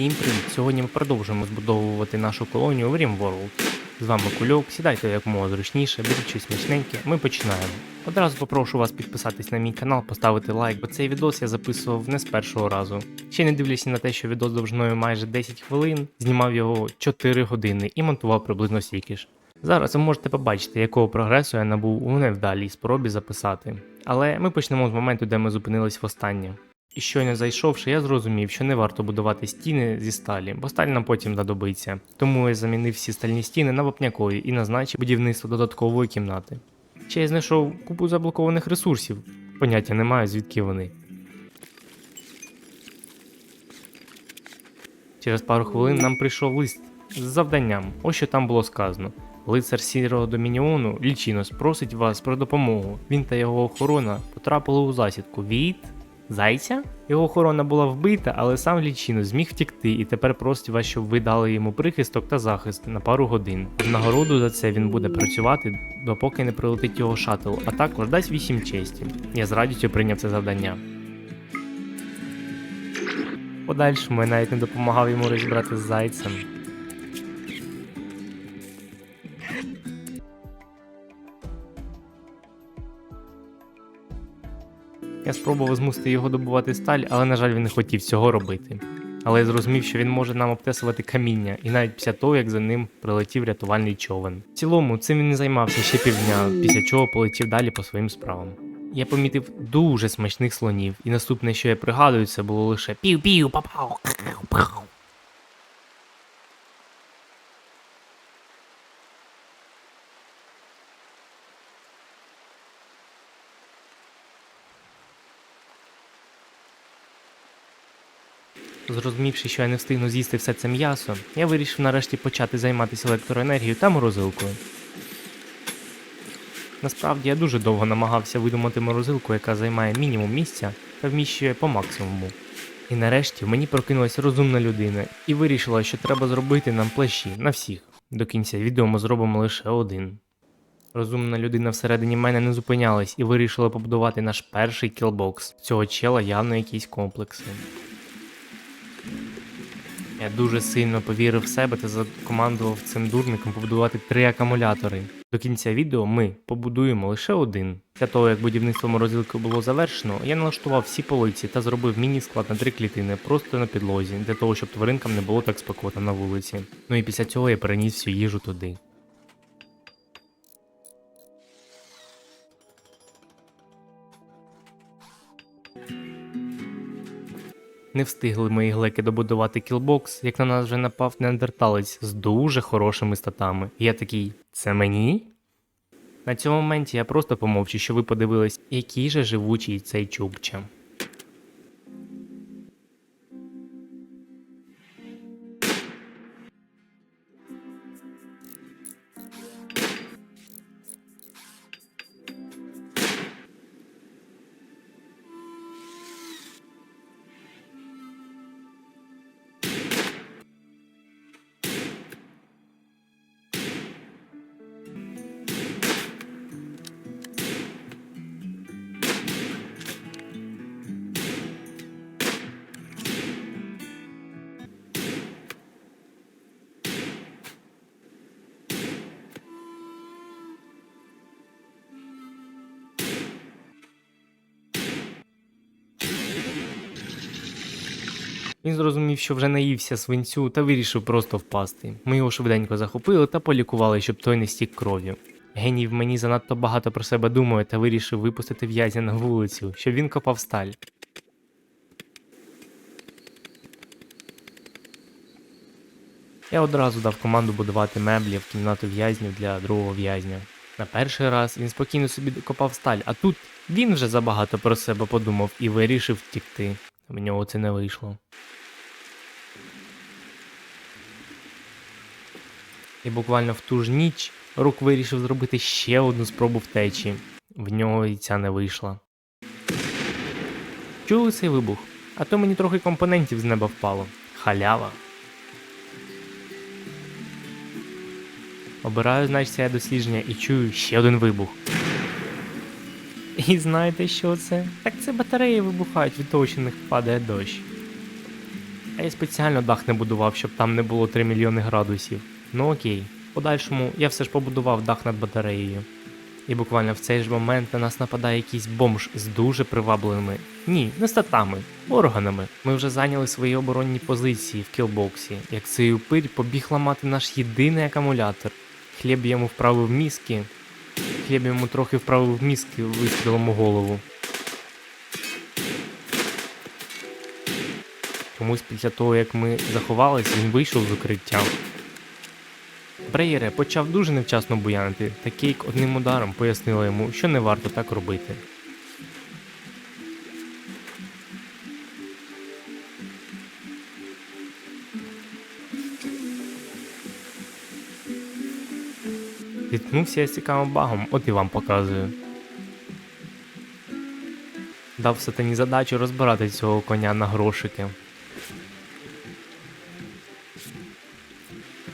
Всім привіт! Сьогодні ми продовжуємо збудовувати нашу колонію в RimWorld. З вами Кульок, сідайте якомога зручніше, беріть щось смачненьке, ми починаємо. Одразу попрошу вас підписатись на мій канал, поставити лайк, бо цей відос я записував не з першого разу. Ще не дивлячись на те, що відос довжиною майже 10 хвилин, знімав його 4 години і монтував приблизно стільки ж. Зараз ви можете побачити, якого прогресу я набув у невдалій спробі записати. Але ми почнемо з моменту, де ми зупинились востаннє. І щойно зайшовши, я зрозумів, що не варто будувати стіни зі сталі, бо сталь нам потім знадобиться. Тому я замінив всі стальні стіни на вапнякові і назначив будівництво додаткової кімнати. Ще я знайшов купу заблокованих ресурсів, поняття не маю, звідки вони. Через пару хвилин нам прийшов лист з завданням. Ось що там було сказано. Лицар сірого домініону Лічінос просить вас про допомогу. Він та його охорона потрапили у засідку від зайця. Його охорона була вбита, але сам Лічінос зміг втікти і тепер просить вас, щоб ви дали йому прихисток та захист на пару годин. В нагороду за це він буде працювати, допоки не прилетить його шаттл, а також дасть 8 честі. Я з радістю прийняв це завдання. Подальшому я навіть не допомагав йому розібрати з зайцем. Я спробував змусити його добувати сталь, але, на жаль, він не хотів цього робити. Але я зрозумів, що він може нам обтесувати каміння, і навіть після того, як за ним прилетів рятувальний човен. В цілому, цим він не займався ще півдня, після чого полетів далі по своїм справам. Я помітив дуже смачних слонів, і наступне, що я пригадую, це було лише пів-пів, папау, пау. Зрозумівши, що я не встигну з'їсти все це м'ясо, я вирішив нарешті почати займатися електроенергією та морозилкою. Насправді я дуже довго намагався видумати морозилку, яка займає мінімум місця та вміщує по максимуму. І нарешті в мені прокинулася розумна людина і вирішила, що треба зробити нам плащі на всіх. До кінця відео ми зробимо лише один. Розумна людина всередині мене не зупинялась і вирішила побудувати наш перший кілбокс. Цього чела явно якісь комплекси. Я дуже сильно повірив в себе та закомандував цим дурником побудувати три акумулятори. До кінця відео ми побудуємо лише один. Для того, як будівництво морозилки було завершено, я налаштував всі полиці та зробив міні-склад на три клітини просто на підлозі, для того, щоб тваринкам не було так спекотно на вулиці. Ну і після цього я переніс всю їжу туди. Не встигли мої глеки добудувати кілбокс, як на нас вже напав неандерталець з дуже хорошими статами. Я такий, це мені? На цьому моменті я просто помовчу, що ви подивились, який же живучий цей чубча. Він зрозумів, що вже наївся свинцю та вирішив просто впасти. Ми його швиденько захопили та полікували, щоб той не стік кров'ю. Геній в мені занадто багато про себе думає та вирішив випустити в'язня на вулицю, щоб він копав сталь. Я одразу дав команду будувати меблі в кімнату в'язнів для другого в'язня. На перший раз він спокійно собі копав сталь, а тут він вже забагато про себе подумав і вирішив втікти. В нього це не вийшло. І буквально в ту ж ніч Рук вирішив зробити ще одну спробу втечі. В нього і ця не вийшла. Чули цей вибух? А то мені трохи компонентів з неба впало. Халява. Обираю, значить, я дослідження і чую ще один вибух. І знаєте, що це? Так це батареї вибухають від того, що в них падає дощ. А я спеціально дах не будував, щоб там не було 3 мільйони градусів. Ну окей. В подальшому я все ж побудував дах над батареєю. І буквально в цей ж момент на нас нападає якийсь бомж з дуже привабливими. Ні, не статами, органами. Ми вже зайняли свої оборонні позиції в кілбоксі. Як цей упирь побіг ламати наш єдиний акумулятор. Хліб йому вправив мізки. Хліб йому трохи вправив в мізк вистрілом у голову. Комусь після того, як ми заховались, він вийшов з укриття. Брейере почав дуже невчасно буянити, та Кейк одним ударом пояснила йому, що не варто так робити. Зіткнувся я з цікавим багом, от і вам показую. Дав сатані задачу розбирати цього коня на грошики.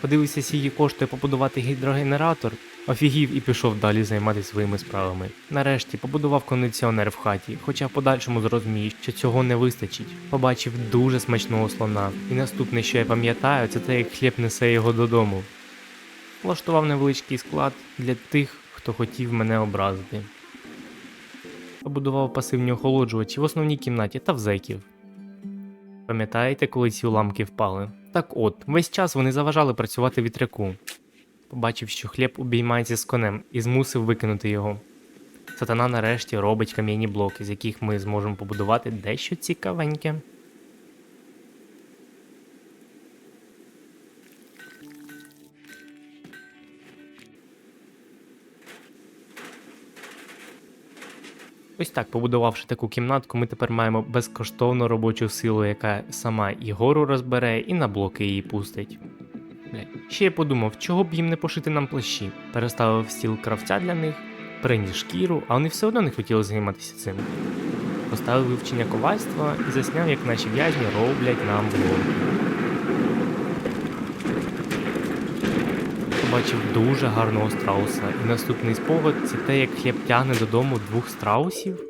Подивився, скільки коштує побудувати гідрогенератор, офігів і пішов далі займатися своїми справами. Нарешті побудував кондиціонер в хаті, хоча в подальшому зрозумів, що цього не вистачить. Побачив дуже смачного слона, і наступне, що я пам'ятаю, це те, як хліб несе його додому. Влаштував невеличкий склад для тих, хто хотів мене образити. Побудував пасивні охолоджувачі в основній кімнаті та в зеків. Пам'ятаєте, коли ці уламки впали? Так от, весь час вони заважали працювати вітряку. Побачив, що хліб обіймається з конем і змусив викинути його. Сатана нарешті робить кам'яні блоки, з яких ми зможемо побудувати дещо цікавеньке. Ось так, побудувавши таку кімнатку, ми тепер маємо безкоштовну робочу силу, яка сама і гору розбере, і на блоки її пустить. Бля. Ще я подумав, чого б їм не пошити нам плащі. Переставив стіл кравця для них, приніс шкіру, а вони все одно не хотіли займатися цим. Поставив вивчення ковальства і засняв, як наші в'язні роблять нам блоки. Побачив дуже гарного страуса, і наступний спогад це те, як хліб тягне додому двох страусів.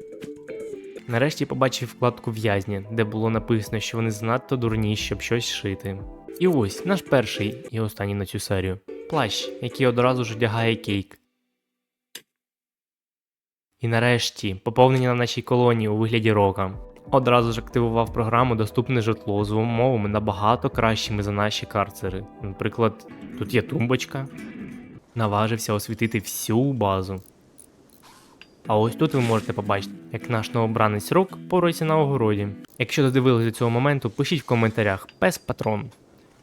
Нарешті побачив вкладку в'язні, де було написано, що вони занадто дурні, щоб щось шити. І ось наш перший і останній на цю серію плащ, який одразу ж одягає кейк. І нарешті поповнення на нашій колонії у вигляді рока. Одразу ж активував програму доступне житло з умовами набагато кращими за наші карцери. Наприклад, тут є тумбочка. Наважився освітити всю базу. А ось тут ви можете побачити, як наш новобранець рок порується на огороді. Якщо додивились до цього моменту, пишіть в коментарях пес патрон.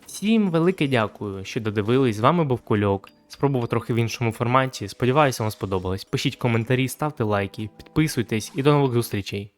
Всім велике дякую, що додивились. З вами був Кульок. Спробував трохи в іншому форматі. Сподіваюся, вам сподобалось. Пишіть коментарі, ставте лайки, підписуйтесь і до нових зустрічей.